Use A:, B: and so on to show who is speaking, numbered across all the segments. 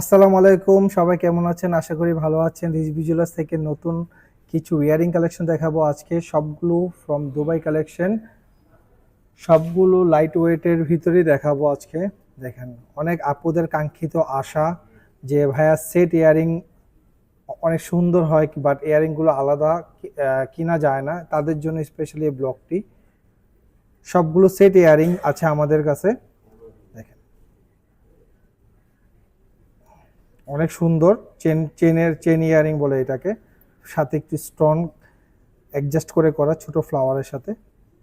A: আসসালামু আলাইকুম, সবাই কেমন আছেন? আশা করি ভালো আছেন। রিচ ভিজুয়ালার্স থেকে নতুন কিছু ইয়ারিং কালেকশন দেখাবো আজকে। সবগুলো ফ্রম দুবাই কালেকশন সবগুলো লাইট ওয়েটের ভিতরেই দেখাবো আজকে। দেখেন, অনেক আপুদের কাঙ্ক্ষিত আশা যে, ভাইয়া সেট ইয়ারিং অনেক সুন্দর হয় বাট ইয়ারিংগুলো আলাদা কিনা যায় না। তাদের জন্য স্পেশালি এই ব্লগটি সবগুলো সেট ইয়ারিং আছে আমাদের কাছে দেখেন অনেক সুন্দর, চেন, চেনের, চেন ইয়ারিং বলে এটাকে। সাথে একটি স্টোন অ্যাডজাস্ট করে করা ছোট ফ্লাওয়ারের সাথে।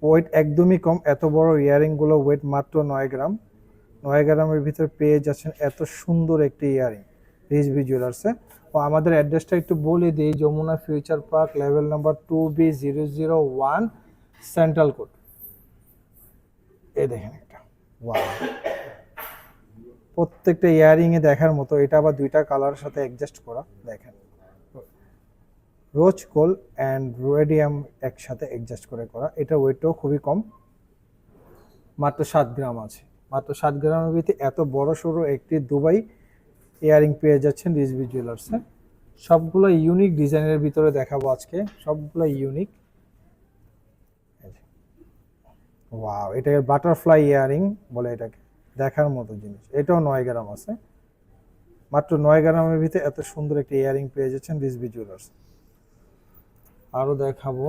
A: ওয়েট একদমই কম, এত বড় ইয়ারিংগুলো ওয়েট মাত্র নয় গ্রাম। নয় গ্রামের ভিতর পেয়ে যাচ্ছেন এত সুন্দর একটি ইয়ারিং রিজবি জুয়েলার্সে। ও আমাদের অ্যাড্রেসটা একটু বলে দিই, Jamuna future park, level number two B zero zero one, central code এই দেখেন একটা, ওয়াও। প্রত্যেকটা ইয়ারিং এ দেখার মতো এটা আবার দুইটা কালারের সাথে অ্যাডজাস্ট করা, দেখেন। রোজ গোল্ড অ্যান্ড রোয়েডিয়াম একসাথে অ্যাডজাস্ট করে করা, এটা ওয়েটও খুবই কম। মাত্র সাত গ্রাম আছে। মাত্র সাত গ্রামের ভিতরে এত বড় সড়ো একটি দুবাই ইয়ারিং পেয়ে যাচ্ছেন রিজবি জুয়েলার্সে সবগুলো ইউনিক ডিজাইনের ভিতরে দেখাবো আজকে। সবগুলো ইউনিক ওয়াও এটা বাটারফ্লাই ইয়ারিং বলে এটাকে। দেখার মতো জিনিস। এটাও নয় গ্রাম আছে। মাত্র নয় গ্রামের ভিতরে এত সুন্দর একটা ইয়ারিং পেয়ে যাচ্ছেন রিজবি জুয়েলার্স। আরও দেখাবো।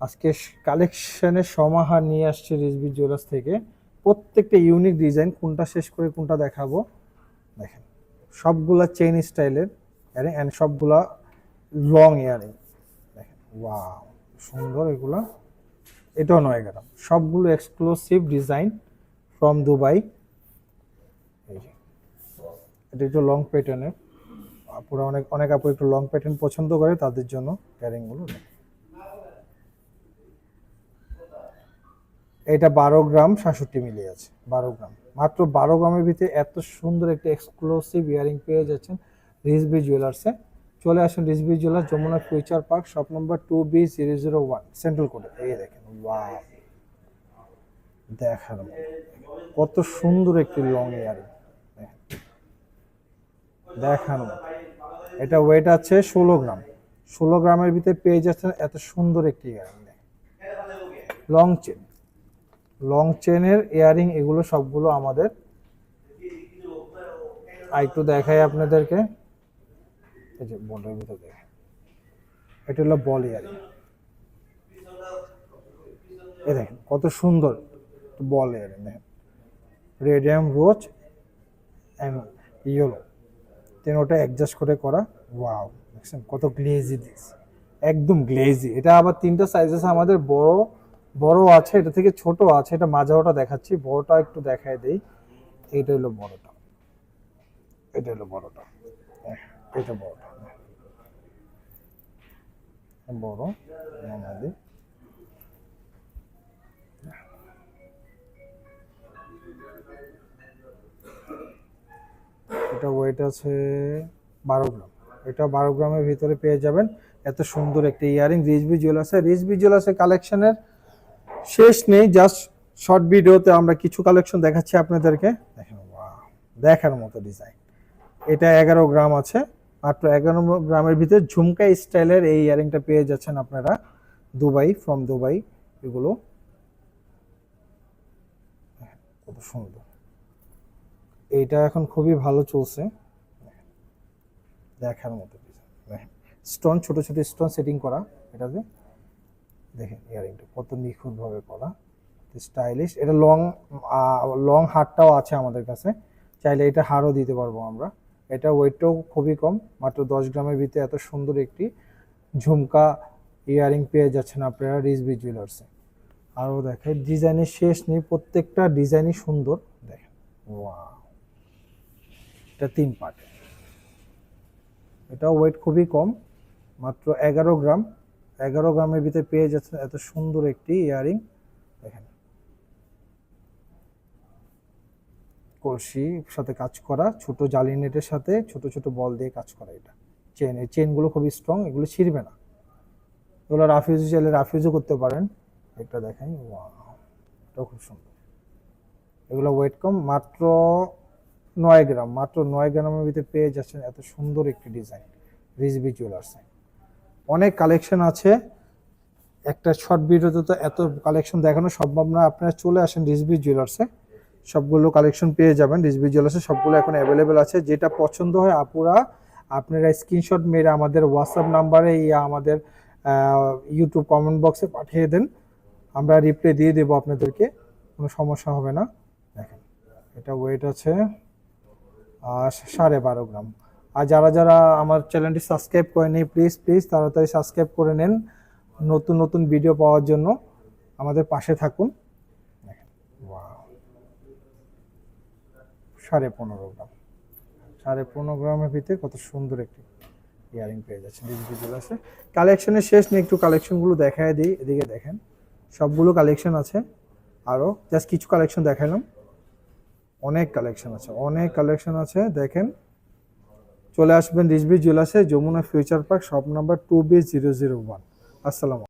A: আজকে কালেকশনের সমাহার নিয়ে আসছে রিজবি জুয়েলার্স থেকে। প্রত্যেকটা ইউনিক ডিজাইন, কোনটা শেষ করে কোনটা দেখাবো। দেখেন, সবগুলা চেইন স্টাইলের ইয়ারিং অ্যান্ড সবগুলা লং ইয়ারিং। দেখেন ওয়াও সুন্দর এগুলা। এটাও নয় গ্রাম। সবগুলো এক্সক্লুসিভ ডিজাইন ফ্রম দুবাই এটা একটু লং প্যাটার্নের আপুরা অনেক অনেক আপু একটু লং প্যাটার্ন পছন্দ করে, তাদের জন্য প্যারিংগুলো এটা বারো গ্রাম সাতষট্টি মিলি আছে, বারো গ্রাম। মাত্র বারো গ্রামের ভিতরে এত সুন্দর একটা এক্সক্লুসিভ ইয়ারিং পেয়ে যাচ্ছেন রিজবি জুয়েলার্সে চলে আসুন Rizvi jewellers Jamuna future park shop number two B zero zero one central কোডে এই দেখেন ওয়াও দেখার। কত সুন্দর একটি লং ইয়ারিং দেখার। এটা ওয়েট আছে ষোলো গ্রাম। ষোলো গ্রামের ভিতরে পেয়ে যাচ্ছেন এত সুন্দর একটি ইয়ারিং লং চেন লং চেনের ইয়ারিং এগুলো সবগুলো আমাদের। আর একটু দেখাই আপনাদেরকে। এই যে ভিতরে দেখেন। এটা হলো বল ইয়ারিং এই দেখেন, কত সুন্দর। বল ইয়ারিং দেখেন radium rose and yellow. Then ওটা অ্যাডজাস্ট করে করা ওয়াও দেখছেন কত গ্লেজি দিস একদম গ্লেজি এটা আবার তিনটা সাইজেস আমাদের বড় বড় আছে এটা থেকে ছোট আছে এটা মাঝাওটা দেখাচ্ছি বড়টা একটু দেখায় দেই। এইটা হলো বড়টা। এটা হলো বড়টা। হ্যাঁ, এটা বড়টা। বড় এটা ওয়েট আছে বারো গ্রাম। এটা বারো গ্রামের ভিতরে পেয়ে যাবেন। এত সুন্দর একটা ইয়ারিং রিজবি জুয়েলার্সে রিজবি জুয়েলার্সের কালেকশনের শেষ নেই জাস্ট শর্ট ভিডিওতে আমরা কিছু কালেকশন দেখাচ্ছি আপনাদেরকে। দেখেন দেখার মতো ডিজাইন এটা এগারো গ্রাম আছে। মাত্র এগারো গ্রামের ভিতরে ঝুমকা স্টাইলের এই ইয়ারিংটা পেয়ে যাচ্ছেন আপনারা। দুবাই ফ্রম দুবাই, এগুলো। কত সুন্দর। এইটা এখন খুবই ভালো চলছে। দেখার মতো স্টোন, ছোট ছোট স্টোন সেটিং করা। এটাতে দেখেন ইয়ারিংটা কত নিখুঁতভাবে করা। স্টাইলিশ এটা লং লং হারটাও আছে আমাদের কাছে। চাইলে এটা হারও দিতে পারব আমরা। এটা ওয়েটটাও খুবই কম। মাত্র দশ গ্রামের ভিতরে এত সুন্দর একটি ঝুমকা ইয়ারিং পেয়ে যাচ্ছেন আপনারা রিজবি জুয়েলার্সে আরও দেখেন, ডিজাইনের শেষ নেই, প্রত্যেকটা ডিজাইনই সুন্দর। দেখেন ওয়াও এটা তিন পার্ট এটা ওয়েট খুবই কম, মাত্র এগারো গ্রাম। এগারো গ্রামের ভিতরে পেয়ে যাচ্ছেন এত সুন্দর একটি ইয়ারিং। দেখেন। কলসি সাথে কাজ করা, ছোট জালি নেটের সাথে ছোট ছোট বল দিয়ে কাজ করা এটা। চেন এই চেনগুলো খুবই স্ট্রং এগুলো ছিঁড়বে না। এগুলো রাফিউজ চাইলে রাফিউজও করতে পারেন। এটা দেখেন ওয়াও এটাও খুব সুন্দর। এগুলো ওয়েট কম, মাত্র নয় গ্রাম, মাত্র নয় গ্রামের ভিতরে পেয়ে যাচ্ছেন এত সুন্দর একটি ডিজাইন রিজবি জুয়েলার্সে অনেক কালেকশন আছে, একটা শর্ট ভিডিওতে তো এত কালেকশন দেখানো সম্ভব না, আপনারা চলে আসেন রিজবি জুয়েলার্সে সবগুলো কালেকশন পেয়ে যাবেন রিজবি জুয়েলার্সে সবগুলো এখন অ্যাভেলেবেল আছে, যেটা পছন্দ হয় আপুরা, আপনারা স্ক্রিনশট মেরে আমাদের হোয়াটসঅ্যাপ নাম্বারে ইয়া আমাদের ইউটিউব কমেন্ট বক্সে পাঠিয়ে দেন আমরা রিপ্লে দিয়ে দেবো আপনাদেরকে, কোনো সমস্যা হবে না। দেখেন, এটা ওয়েট আছে সাড়ে বারো গ্রাম। আর যারা যারা আমার চ্যানেলটি সাবস্ক্রাইব করেনি প্লিজ প্লিজ তাড়াতাড়ি সাবস্ক্রাইব করে নেন। নতুন নতুন ভিডিও পাওয়ার জন্য আমাদের পাশে থাকুন! সাড়ে পনেরো গ্রাম। সাড়ে পনেরো গ্রামের ভিতরে কত সুন্দর একটি ইয়ারিং পেয়ে যাচ্ছে আছে কালেকশনের শেষ নিয়ে একটু কালেকশনগুলো দেখায় দিই, এদিকে দেখেন। সবগুলো কালেকশন আছে। আরও জাস্ট কিছু কালেকশন দেখালাম। অনেক কালেকশন আছে, অনেক কালেকশন আছে, দেখেন। চলে আসবেন Rizvi জুয়েলার্সে Jamuna future park shop number two B zero zero one আসসালাম